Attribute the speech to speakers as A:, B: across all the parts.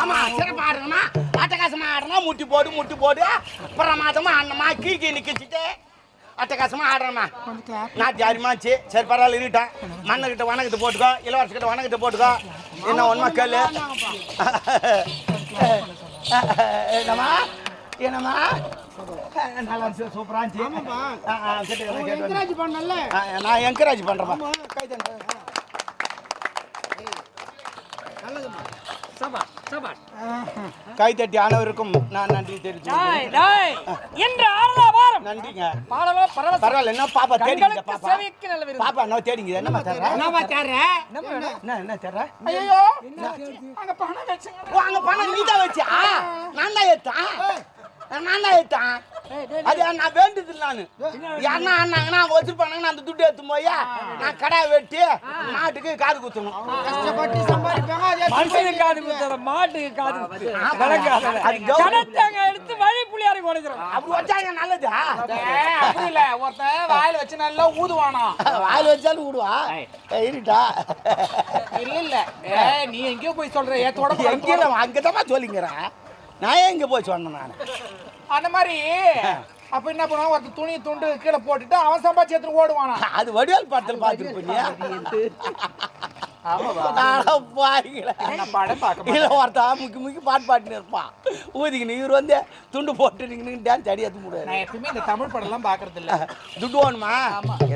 A: ஆமா சிறப்பா ஆடுறமா அட்டகாசமா ஆடுறா முட்டி போடு முட்டி போடு. பிரமாதமா ஆடணுமா கீ கீ நிக்கிச்சிட்டு அட்டகாசமா ஆடுறமா நாட்டி ஆடிமாச்சு சரி பரவாயில்ல இருட்டேன் மண்ணக்கிட்ட வணக்கத்தை போட்டுக்கோ இளவரசக்கிட்ட வணக்கத்தை போட்டுக்கோ. என்ன ஒன்றுமா கேளு? என்னம்மா? என்னம்மா? நல்லா இருந்துச்சு சூப்பரா இருந்துச்சு. ஆ, நான் என்கரேஜ் பண்றேன் கை தட்டு. கை தட்டி அனைவருக்கும் நான் நன்றி தெரிவிச்சு
B: இன்று ஆறுதா வாரம்
A: நன்றிங்க.
B: பாடலோ பரவசம்.
A: பரவாயில்ல என்ன பாப்பா தேடிங்க பாப்பா?
B: செவிக்கு நல்ல விருந்து
A: பாப்பா என்ன தேடிங்க என்னம்மா தர்ற
B: நம்ம வேணும்?
A: என்ன என்ன தர்ற
B: ஐயோ அங்க பணம் வச்சுங்க
A: அங்க பணம் நீ தான் வச்சியா? நான் தான் ஏத்தான் நான் தான் ஏத்தான் அது நான் வேண்டியது நானு. யாருன்னா ஆனாங்கன்னா அவங்க வச்சிருப்பானுங்க. நான் அந்த துட்டு எடுத்து போய் நான் கடை வெட்டி மாட்டுக்கு காது குத்தணும்.
B: மனுஷனுக்கு காது குத்துற மாட்டுக்கு காது குத்து. விளங்காத.
A: அது கௌரவம்.
B: கணத்தாங்க எடுத்து வழி புள்ளியாரி கொடுக்குறோம்
A: அப்படி வச்சாங்க நல்லதா.
C: அப்படி இல்ல. ஒருத்தன் வாயில வச்சு நல்லா ஊதுவானா?
A: வாயில் வச்சாலும் விடுவா இருட்டா?
C: இல்ல இல்ல. நீ எங்கேயோ போய் சொல்ற. ஏத்தோட
A: எங்கேயும் அங்கதான் சொல்லிங்கிறேன். நான் இங்க போய் சொன்னேன் நான்?
C: அந்த மாதிரி. அப்ப என்ன பண்ணுவான்? ஒருத்தன் துணி துண்டு கீழே போட்டுட்டு அவன் சம்பாதிச்சு எடுத்துட்டு ஓடுவானா?
A: அது வடிவேல் படத்தில் பார்த்துருப்பீங்க. பாட்டு பாட்டுன்னு இருப்பான். ஊதிக்கின்னு இவர் வந்து துண்டு போட்டு நின்று டான்ஸ் அடி ஏற்ற முடியாது
C: இந்த தமிழ் படம் எல்லாம் பாக்குறது இல்ல
A: துட்டு வேணுமா?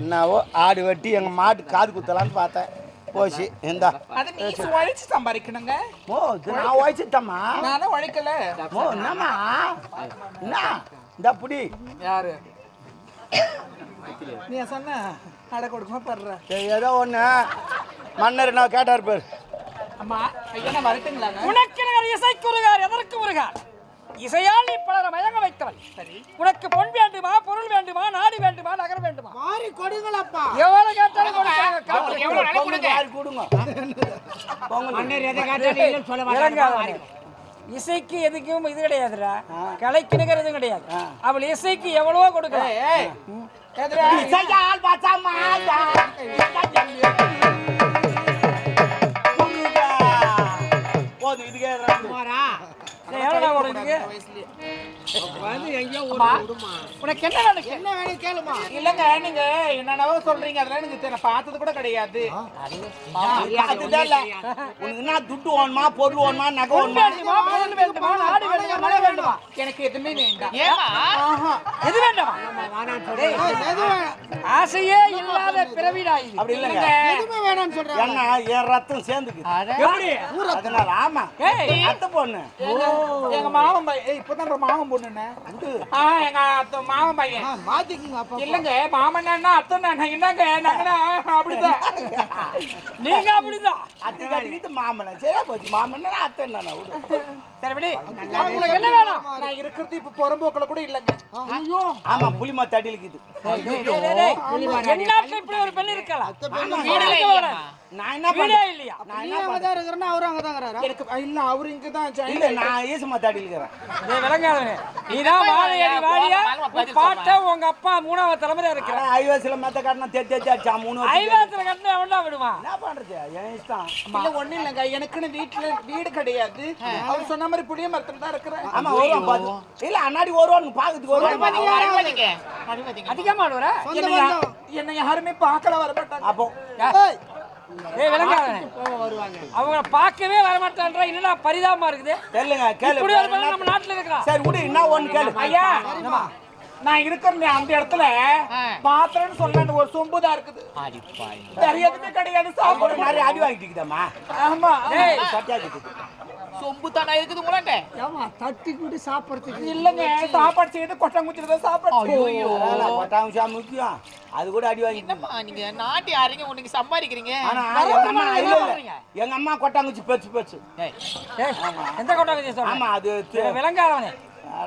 A: என்னவோ ஆடு வெட்டி எங்க மாட்டு காது குத்தலான்னு பார்த்தேன். போச்சு. இந்தா.
C: அது நீ உழைச்சு சம்பாதிக்கணுங்க.
A: ஓ நான் வயசுட்டம்மா
C: நானும் உழைக்கல.
A: ஓ என்னம்மா? என்ன? இந்த புடி.
C: யாரு? நீ சொன்ன? அடை கொடுக்குமா படுற.
A: ஏதோ ஒன்று மன்னர் என்ன கேட்டார் பேர்.
C: அம்மா ஐயா வரட்டுங்களாங்க
B: உனக்கு நிகர் இசைக்கு உருகார் எதற்கு உருகார் இசையால் நீ பலரை மயங்க வைத்தவன்
C: சரி.
B: உனக்கு பொன் வேண்டுமா பொருள் வேண்டுமா நாடு வேண்டுமா நகரம் வேண்டுமா?
A: மாறி கொடுங்களப்பா.
B: எவ்வளவு கேட்டாலும்
C: கொடுங்க?
B: இசைக்கு எதுக்கும் இது கிடையாதுடா. கலைக்கு நிகர் எதுவும் கிடையாது அவள் இசைக்கு எவ்வளவோ கொடுக்கலாம்.
A: போதும் இதுக்கே ரெண்டு.
B: டேய், இதுக்கு? உனக்கு என்ன வேணும்?
C: என்ன வேணும் கேளுமா. இல்லங்க நீங்க என்னென்னவோ சொல்றீங்க அதெல்லாம் எனக்கு தெரியல பார்த்தது கூட கிடையாது.
A: அதுதான் இல்ல. உனக்கு என்ன துட்டு வேணுமா பொருள் வேணுமா நகை
B: பொன்
A: வேணுமா?
B: வேண்டுமா பொருள் வேண்டுமா நாடு வேண்டுமா நகரம் வேண்டுமா
C: எனக்கு எதுவுமே வேண்டாம்.
B: எது வேண்டாமா? ஆசையே இல்லாத பிறவிடா
A: அப்படி இல்லைங்க. ஏன்னா என் ரத்தம் சேர்ந்துக்கு
B: எப்படி?
A: அதனால ஆமா.
B: ஏய்.
A: அத்தை பொண்ணு
C: எங்க மாமன் இப்பதான் மாமன் எங்க அத்தை மாமன் பையன். இல்லங்க மாமன் அண்ணா அத்தை அண்ணா என்னங்க? நாங்கண்ணா அப்படிதான்.
B: நீங்க அப்படிதான்.
A: அத்தை மாமன்? சரியா போச்சு. மாமன் அத்தை என்ன விடு
B: சரி விடு உங்களுக்கு என்ன வேணும்?
C: நான் இருக்கிறது இப்ப புறம்போக்கில் கூட இல்லைங்க. ஐயோ.
A: ஆமா
B: இப்படி ஒரு பெண் இருக்கலாம்.
A: நான் என்ன
B: இல்லையா?
A: நான் என்ன பண்ணேன்
C: எனக்கு இல்ல அவரு இங்கதான்
A: இல்ல நான் ஈசமா தடியில் இருக்கிறேன்
B: டேய், விளங்காதவனே நீதான் வாழையடி வாழியா? உன் பாட்ட உங்க அப்பா மூணாவது தலைமுறை இருக்கிற
A: ஐவசில மெத்த காட்டினா அடிச்சா மூணு.
B: ஐவாத்துல கட்டின எவன்டா விடுவான்.
A: என்ன பண்றது? என் இஷ்டம்.
C: இல்ல ஒண்ணு இல்லைங்க. எனக்குன்னு வீட்டுல வீடு கிடையாது. அவர் சொன்ன மாதிரி புளிய மரத்துல தான் இருக்கிறேன்.
A: ஆமா வருவான் பாத்து. இல்ல அண்ணாடி வருவான் பாக்கிறதுக்கு வருவான்
B: அதிகமா விடுற
C: என்னை யாருமே பார்க்கல வர மாட்டாங்க
A: அப்போ
B: ஏய். விளங்காதவனே அவங்க பார்க்கவே வர மாட்டான்றா என்னடா பரிதாபமா இருக்குது?
A: தெரியலங்க கேளு.
B: இப்படி ஒரு பெண் நம்ம நாட்டுல இருக்கா
A: சரி விடு என்ன ஒண்ணு கேளு.
C: ஐயா. நான் இருக்கிற அந்த இடத்துல பாத்திரம்னு சொல்ல ஒரு சொம்பு தான் இருக்குது வேற எதுவுமே கிடையாது
A: சாப்பிட. மாதிரி அடி வாங்கிட்டுக்குதாம்மா
C: ஆமா.
B: ஏய்
A: சட்டியாக்கிட்டு
D: சொம்பு தானே இருக்குது உங்களாண்ட?
E: ஏமா தட்டி கூட்டி சாப்பிட்றதுக்கு
C: இல்லங்க சாப்பாடு செய்து கொட்டாங்குச்சில தான் சாப்பாடு
D: ஐயோ
A: பட்டாம்சா முக்கியம். அது கூட அடி வாங்கி
D: என்னம்மா நீங்க நாட்டி ஆறீங்க உனக்கு சம்பாதிக்கிறீங்க.
A: ஆனா எங்க அம்மா இல்ல இல்ல எங்க அம்மா கொட்டாங்குச்சி
D: ஏய்,
B: ஏய், எந்த கொண்டாங்க சொல்ற?
A: ஆமா அது
B: விளங்காதவனே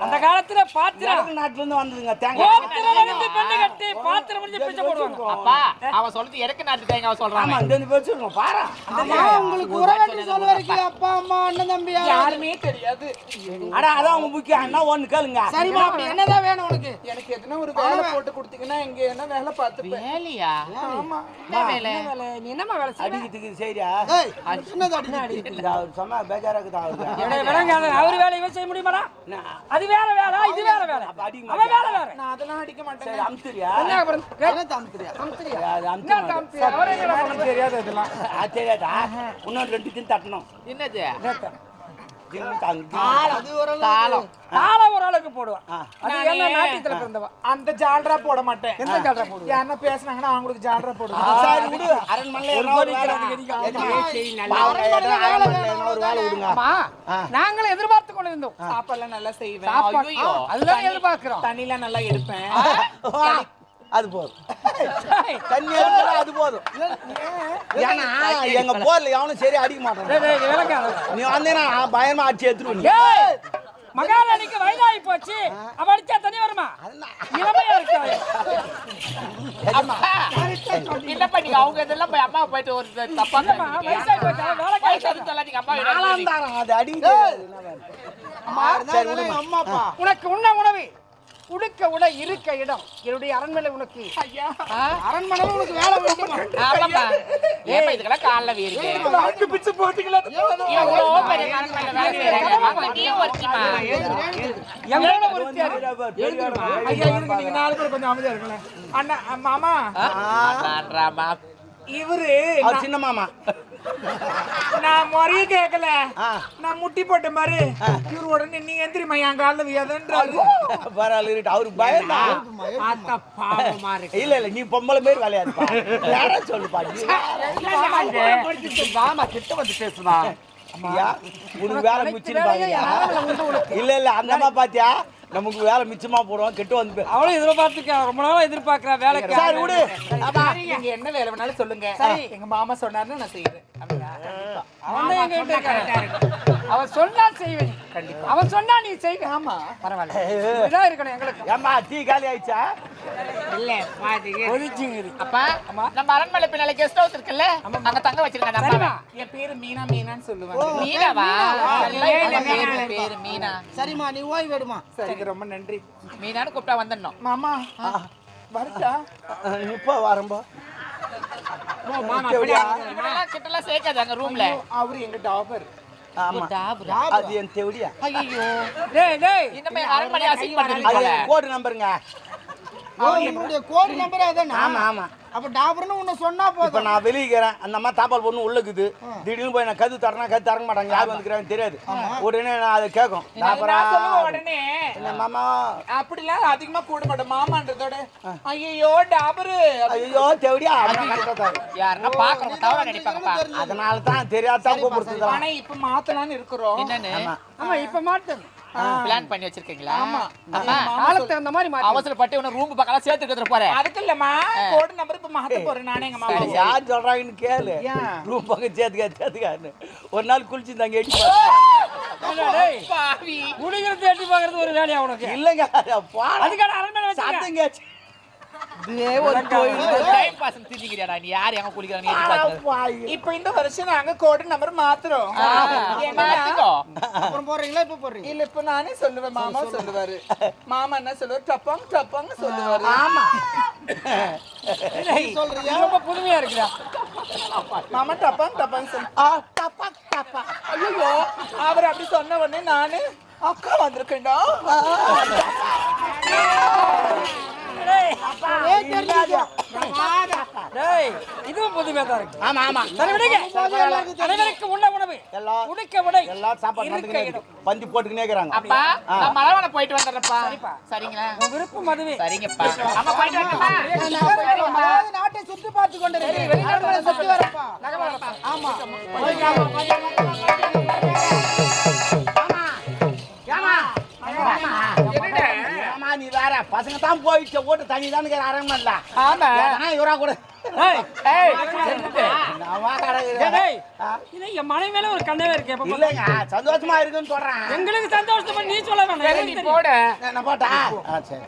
B: அந்த காலத்துல பாத்திரம்
A: நாட்டுல இருந்து வந்ததுங்க தேங்காய்.
B: கோபுரம் வந்து பெண்ணு கட்டி பாத்திரம் முடிஞ்சு பிச்சை போடுவாங்க.
D: அப்பா அவன் சொல்றது எனக்கு நாட்டு தேங்க அவன் சொல்றான்?
A: ஆமா இந்த இருக்கும் பாரா.
E: உங்களுக்கு உறவேண்டி சொல்ல வரைக்கும் அப்பா அம்மா அண்ணன் தம்பி யாரு?
C: யாருமே தெரியாது.
A: அட அதான் உங்க முக்கியம். அண்ணா ஒண்ணு கேளுங்க.
E: சரிம்மா அப்படி என்னதான் வேணும் உனக்கு?
C: எனக்கு எதுனா ஒரு வேலை போட்டு கொடுத்தீங்கன்னா இங்க என்ன வேலை பார்த்துப்பேன்.
D: வேலையா?
C: ஆமா.
D: என்ன வேலை?
B: நீ என்னம்மா வேலை
A: அடிக்கிறதுக்கு சரியா?
E: சின்னது அடி
A: அவர் சொன்னா பேஜாரா இருக்குது
B: அவர் வேலை இவன் செய்ய முடியுமாடா? அது வேற வேலை இது வேற வேலை. அவன் வேலை வேற
C: நான் அதெல்லாம் அடிக்க மாட்டேன்.
A: சரி அமுத்துறியா?
B: என்ன அப்புறம்?
E: என்ன தாமத்திரியா
A: அது அமுத்து
B: அவரே என்ன
C: எனக்கு தெரியாது அதெல்லாம்
A: அது தெரியாதா இன்னும் ரெண்டு தின் தட்டணும்.
D: என்னது
A: தின்னு தங்கி
E: அது ஒரு
D: தாளம்.
B: ஒரு போடுவான்
A: ஆ.
B: அது என்ன நாட்டியத்துல பிறந்தவன்
C: அந்த ஜால்ரா போட மாட்டேன்.
B: எந்த ஜால்ரா போடுவ?
C: யாருன்னா பேசுனாங்கன்னா அவங்களுக்கு ஜால்ரா
A: சரி விடு.
B: அம்மா நாங்களும் எதிர்பார்த்து கொண்டு இருந்தோம்
C: சாப்பாடுலாம் நல்லா செய்வேன்.
B: அதுதான் எதிர்பார்க்கிறோம்.
C: தண்ணிலாம் நல்லா எடுப்பேன்.
A: அது போதும். தண்ணி அது போதும். ஏன்னா எங்க போர்ல எவனும் சரி அடிக்க மாட்டான். நீ வந்தீங்கன்னா பயமா அடிச்சு எடுத்துருவ நீ.
B: ஏய், மகாராணிக்கு வயதாகி போச்சு. அவ அடிச்சா தண்ணி வருமா? இளமையா இருக்காது
D: அப்பா. என்னப்பா நீங்க அவங்க இதெல்லாம் போய் அம்மா போயிட்டு ஒரு தப்பா
B: வயசாகி போச்சு?
D: அம்மா
B: உனக்கு உண்ண உணவு. உடுக்க உடை இருக்க இடம் என்னுடைய அரண்மனை உனக்கு
E: அரண்மனை உனக்கு வேலை வேண்டுமா
D: ஏப்பா இதுக்கெல்லாம் கால்ல வீருக்கு
C: நாக்கு பிச்சு போட்டீங்களா
D: எவ்வளோ பெரிய காரணம் வேலை செய்யறாங்க அங்க நீயும் ஒருத்திமா.
C: ஐயா இருங்க நீங்க நாலு பேர் கொஞ்சம் அமைதியா இருங்களேன் அண்ணா மாமா
D: அதான்றாமா
C: இவரு
A: அவர் சின்ன மாமா.
C: நான் முறைய கேட்கல. நான் முட்டி போட்ட மாதிரி. இவரு உடனே நீ எந்திரிமா என் காலில் வியாதன்றாரு
A: பரவாயில்ல
C: பாவமா இருக்கு.
A: இல்ல இல்ல நீ பொம்பளை மாரி விளையாடுப்பா. யாரா சொல்லுப்பா
C: வாமா கிட்ட வந்து பேசுவா
A: ஐயா, உனக்கு வேலை பாக்கியா இல்ல இல்ல அந்த அம்மா பாத்தியா? நமக்கு வேலை மிச்சமா போடுவோம் கெட்டு வந்து
B: அவளும் எதிர்பார்த்துக்க ரொம்ப நாளா எதிர்பார்க்கிறா வேலைக்கு.
A: சரி விடு.
C: நீங்க என்ன வேலை வேணாலும் சொல்லுங்க. எங்க மாமா சொன்னாருன்னு நான் செய்யறேன்
B: அவன் சொன்னா செய்வேன் அவன் சொன்னா நீ. செய்வ. ஆமா. பரவாயில்ல. இருக்கணும் எங்களுக்கு.
A: ஏம்மா டீ காலி ஆயிடுச்சா?
B: ஒதுச்சிங்க
D: அப்பா நம்ம அரண்மனை பின்னால கெஸ்ட் ஹவுஸ் இருக்குல்ல அங்க தங்க வச்சிருக்காங்க
B: சரிமா
D: அம்மா
C: என் பேரு மீனா மீனான்னு சொல்லுவேன்
D: மீனாவா? பேரு மீனா.
E: சரிம்மா நீ ஓய்வு எடுமா
C: சரிங்க ரொம்ப நன்றி.
D: மீனான்னு கூப்பிட்டா வந்துடணும்.
C: மாமா வரட்டா?
A: இப்போ வரம்போ?
D: இவனெல்லாம் கிட்டலாம் சேர்க்காது அங்க ரூம்ல
C: அவரு எங்க டாபர்.
A: ஆமா. அது என் தெவடியா?
D: ஐயோ
A: கோடு நம்பருங்க
E: உங்களுடைய கோடி நம்பர் அதானே?
A: ஆமா ஆமா.
E: அப்ப டாபர்னு உன்னை சொன்னா
A: இப்ப
E: போதும்.
A: நான் வெளியிக்கிறேன் அந்த அம்மா தாப்பால் பொண்ணு உள்ள இருக்குது திடீர்னு போய் நான் கது தரனா கது தரங்க மாட்டாங்க. யார் வந்துக்கிறாங்க தெரியாது. உடனே நான் அதை கேட்கும்.
C: சொல்லுவேன் உடனே?
A: என்ன மாமா?
C: அப்படிலாம் அதிகமா கூட மாட்டேன் மாமான்றதோட ஐயோ டாபரு.
A: ஐயோ தெவடியா.
D: யாருன்னா தவறா நினைப்பாங்கப்பா
A: அதனால தான் தெரியாதான் கூப்பிடுறது
C: ஆனா இப்ப மாத்தலாம்னு இருக்கிறோம்.
D: என்னன்னு?
B: ஆமா. இப்ப மாட்டேன்
D: பிளான் பண்ணி வச்சிருக்கீங்களா?
B: காலத்துக்கு தகுந்த மாதிரி மாட்டேன்
D: அவசரப்பட்டு உன ரூம் பக்கம் சேர்த்து எடுத்துட்டு போறேன்.
C: அதுக்கு இல்லம்மா கோடு நம்பர் இப்ப மாத்த போறேன் நானே எங்க மாமா
A: யார் சொல்றாங்கன்னு கேளு? ரூம் பக்கம் சேர்த்துக்க சேர்த்துக்கான்னு. ஒரு நாள் குளிச்சு தாங்க எட்டி
B: குடிக்கிறது எட்டி பாக்குறது ஒரு வேலையா உனக்கு?
A: இல்லைங்க.
B: அதுக்கான அரண்மனை
A: சத்தம் கேச்சு
C: இப்ப இந்த வருஷம் நாங்க கோடு நம்பர் மாத்துறோம்.
E: போடுறீங்களா இப்ப போடுறீங்க
C: இல்ல இப்ப நானே சொல்லுவேன் மாமா சொல்லுவாரு. மாமா என்ன சொல்லுவாரு? டப்பாங் டப்பாங்க சொல்லுவாரு.
A: ஆமா.
E: சொல்றியா?
B: ரொம்ப புதுமையா இருக்குடா
C: மாமா டப்பாங் டப்பாங்க சொல்லு.
A: டப்பா டப்பா
C: ஐயோ அவர் அப்படி சொன்ன உடனே நானு அக்கா வந்திருக்கேன்டா.
B: இதுவும் புதுமையா தான் இருக்கு
A: ஆமா. ஆமா
B: சரி விடுங்க உள்ள உணவு
A: எல்லாம்
B: உடுக்க உடை
A: எல்லாம் சாப்பாடு பந்தி போட்டுக்கினே இருக்கிறாங்க
D: அப்பா
B: விருப்பம் மதுவே
D: சரிங்கப்பா
E: அப்ப நாட்டை சுத்தி பார்த்து கொண்டு வெளிநாடு சுத்தி வரப்பா
B: நகவரப்பா ஆமா
E: ஆமா ஆமா
A: கேக்குறேன் பசங்க தான் போயிடுச்சு ஓட்டு தனி தானே அரங்கல்ல
C: ஆமா.
A: இவரா கூட.
B: என் மனைவி மேல ஒரு கண்ணவே இருக்கு.
A: இல்லைங்க சந்தோஷமா இருக்குன்னு சொல்றேன்.
B: எங்களுக்கு சந்தோஷமா நீ சொல்ல
C: நீ
B: தெரியும்.
C: போடு.
A: என்ன போட்டா? சரி.